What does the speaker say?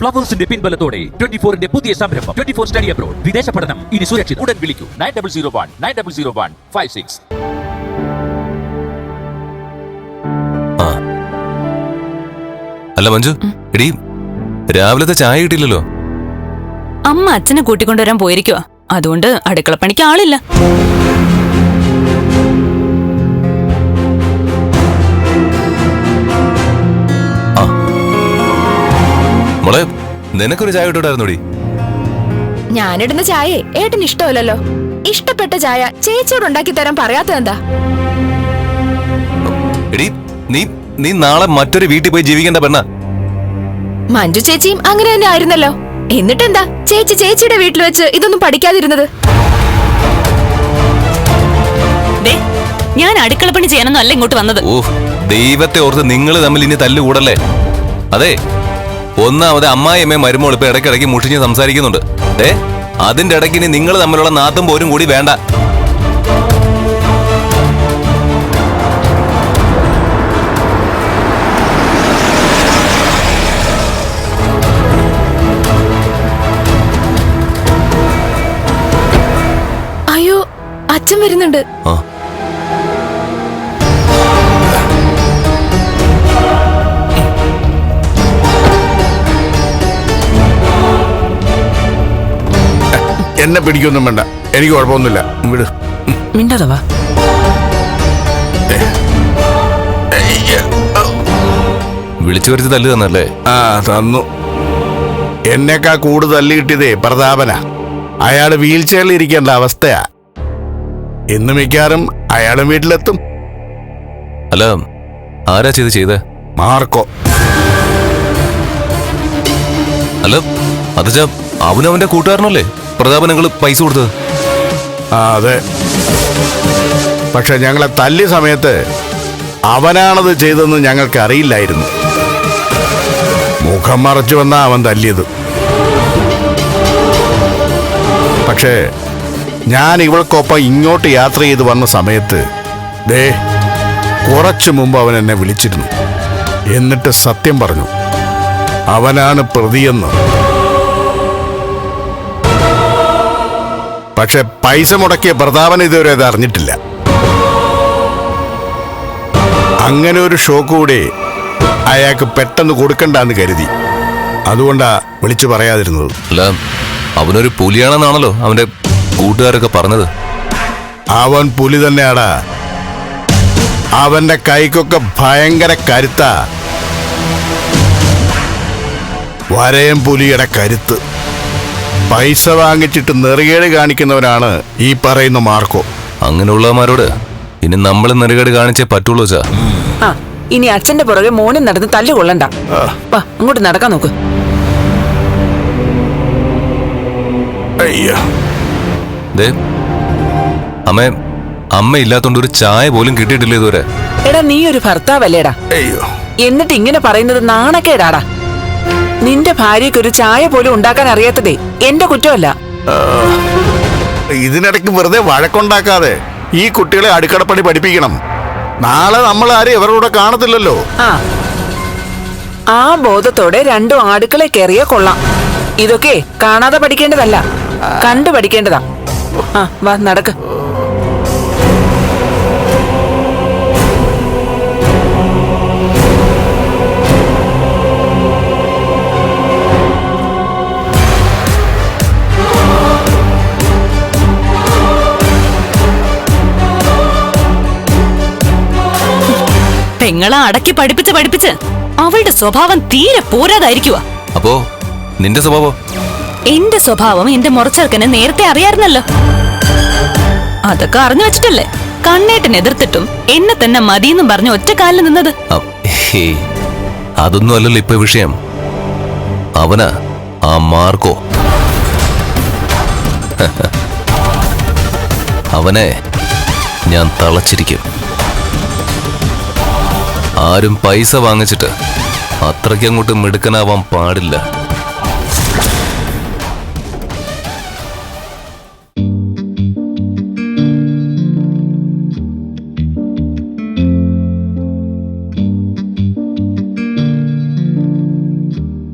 ഫ്ലവേഴ്സിന്റെ പിൻബലത്തോടെ twenty ഫോറിന്റെ പുതിയ സംരംഭം ട്വന്റി ഫോർ സ്റ്റഡി അബ്രോഡ് വിദേശ പഠനം ഇനി സുരക്ഷിത. ഉടൻ വിളിക്കൂ. Nine double zero one nine double zero one five six അല്ല മഞ്ജു. എടീ രാവിലത്തെ ചായ കിട്ടിയില്ലല്ലോ? അമ്മ അച്ഛനെ കൂട്ടിക്കൊണ്ടുവരാൻ പോയിരിക്കുവാ. അതുകൊണ്ട് അടുക്കളപ്പണിക്ക് ആളില്ല. നിനക്കൊരു ചായ ഇട്ടുണ്ടായിരുന്നു ഞാനിടുന്ന ചായയെ ഏട്ടന് ഇഷ്ടമല്ലല്ലോ. ഇഷ്ടപ്പെട്ട ചായ ചേച്ചിയോട് ഉണ്ടാക്കി തരാൻ പറയാത്തതെന്താ നീ നീ നാളെ മറ്റൊരു വീട്ടിൽ പോയി ജീവിക്കേണ്ട പെണ്ണ. മഞ്ജു ചേച്ചിയും അങ്ങനെ തന്നെ ആയിരുന്നല്ലോ. എന്നിട്ടെന്താ? ചേച്ചി ചേച്ചിയുടെ വീട്ടിൽ വെച്ച് ഇതൊന്നും പഠിക്കാതിരുന്നത്? ദേ ഞാൻ അടുക്കളപ്പണി ചെയ്യാനൊന്നും അല്ല ഇങ്ങോട്ട് വന്നത്. ഓ ദൈവത്തെ ഓർത്ത് നിങ്ങൾ തമ്മിൽ ഇനി തല്ലുകൂടല്ലേ? അതെ ഒന്നാമത് അമ്മായിയമ്മയും മരുമോൾ ഇപ്പൊ ഇടയ്ക്കിടയ്ക്ക് മുഷിഞ്ഞ് സംസാരിക്കുന്നുണ്ട്. ഏ? അതിന്റെ ഇടയ്ക്ക് ഇനി നിങ്ങൾ തമ്മിലുള്ള നാത്തും പോരും കൂടി വേണ്ട. അയ്യോ അച്ഛൻ വരുന്നുണ്ട്. എന്നെ പിടിക്കൊന്നും വേണ്ട. എനിക്ക് കുഴപ്പമൊന്നുമില്ല. വിട്. മിണ്ടാതെ വാ വിളിച്ചു വരുത്തി തല്ലു തന്നല്ലേ? ആ തന്നു. എന്നെക്കാ കൂടുതൽ തല്ലി കിട്ടിയതേ പ്രതാപന. അയാൾ വീൽ ചെയറിൽ ഇരിക്കേണ്ട അവസ്ഥയാ. ഇന്ന് മിക്കാറും അയാളും വീട്ടിലെത്തും. അല്ല ആരാ ചെയ്ത് ചെയ്തേ? മാർക്കോ. അല്ല അത് അവനവന്റെ അവന്റെ കൂട്ടുകാരനല്ലേ? പ്രതാപൻ നിങ്ങൾ പൈസ കൊടുത്തത് ആ അതെ. പക്ഷെ ഞങ്ങളെ തല്ലിയ സമയത്ത് അവനാണത് ചെയ്തതെന്ന് ഞങ്ങൾക്ക് അറിയില്ലായിരുന്നു. മുഖം മറച്ചു വന്നാ അവൻ തല്ലിയത്. പക്ഷേ ഞാൻ ഇവൾക്കൊപ്പം ഇങ്ങോട്ട് യാത്ര ചെയ്ത് വന്ന സമയത്ത് ദേ കുറച്ചു മുമ്പ് അവൻ എന്നെ വിളിച്ചിരുന്നു. എന്നിട്ട് സത്യം പറഞ്ഞു. അവനാണ് പ്രതിയെന്ന്. പക്ഷെ പൈസ മുടക്കിയ പ്രതാപൻ ഇതുവരെ അത് അറിഞ്ഞിട്ടില്ല. അങ്ങനെ ഒരു ഷോക്ക് കൂടി അയാൾക്ക് പെട്ടെന്ന് കൊടുക്കണ്ടെന്ന് കരുതി. അതുകൊണ്ടാ വിളിച്ചു പറയാതിരുന്നത്. അല്ല അവനൊരു പുലിയാണെന്നാണല്ലോ അവന്റെ കൂട്ടുകാരൊക്കെ പറഞ്ഞത്. അവൻ പുലി തന്നെയാടാ. അവന്റെ കൈക്കൊക്കെ ഭയങ്കര കരുത്താ. വരയം പുലിയുടെ കരുത്ത്. പൈസ വാങ്ങിച്ചിട്ട് നെറുകേട് കാണിക്കുന്നവനാണ് ഈ പറയുന്ന മാർക്കോ. അങ്ങനെയുള്ളവരോട് ഇനി നമ്മൾ നെറുകേട് കാണിച്ചേ പറ്റുള്ളൂ സാ ആ ഇനി അച്ഛന്റെ പുറകെ മോനും നടന്ന് തല്ലു കൊള്ളണ്ട വാ അങ്ങോട്ട് നടക്കാൻ നോക്ക്. അമ്മേ അമ്മ അമ്മ ഇല്ലാത്തോണ്ട് ഒരു ചായ പോലും കിട്ടിയിട്ടില്ല ഇതുവരെ? എടാ നീ ഒരു ഭർത്താവല്ലേടാ. അയ്യോ. എന്നിട്ട് ഇങ്ങനെ പറയുന്നത് നാണക്കേടാടാ. നിന്റെ ഭാര്യയ്ക്ക് ഒരു ചായ പോലും ഉണ്ടാക്കാൻ അറിയാത്തതേ എന്റെ കുറ്റമല്ല. ഇതിനിടയ്ക്ക് വെറുതെ വഴക്കുണ്ടാക്കാതെ ഈ കുട്ടികളെ അടുക്കളപ്പണി പഠിപ്പിക്കണം. നാളെ നമ്മൾ ആരും ഇവരുടെ കാണത്തില്ലല്ലോ. ആ. ആ ബോധത്തോടെ രണ്ടും ആടുക്കളെ കയറിയ കൊള്ളാം. ഇതൊക്കെ കാണാതെ പഠിക്കേണ്ടതല്ല. കണ്ടു പഠിക്കേണ്ടതാ ആ വാ നടക്ക്. പെങ്ങളെ അടക്കി പഠിപ്പിച്ച് പഠിപ്പിച്ച് അവളുടെ സ്വഭാവം തീരെ പോരാതായിരിക്കുവാ. അപ്പോ നിന്റെ സ്വഭാവം? എന്റെ സ്വഭാവം എന്റെ മുറച്ചെറുക്കനെ നേരത്തെ അറിയായിരുന്നല്ലോ. അതൊക്കെ അറിഞ്ഞു വെച്ചിട്ടല്ലേ? കണ്ണേട്ടൻ എതിർത്തിട്ടും എന്നെ തന്നെ മതിയെന്നും പറഞ്ഞ് ഒറ്റ കാലിൽ നിന്നത്. അതൊന്നും അല്ലല്ലോ ഇപ്പൊ വിഷയം. അവനാ ആ മാർക്കോ. അവനെ ഞാൻ തളച്ചിരിക്കും. ആരും പൈസ വാങ്ങിച്ചിട്ട് അത്രയ്ക്കങ്ങോട്ട് മിടുക്കനാവാൻ പാടില്ല.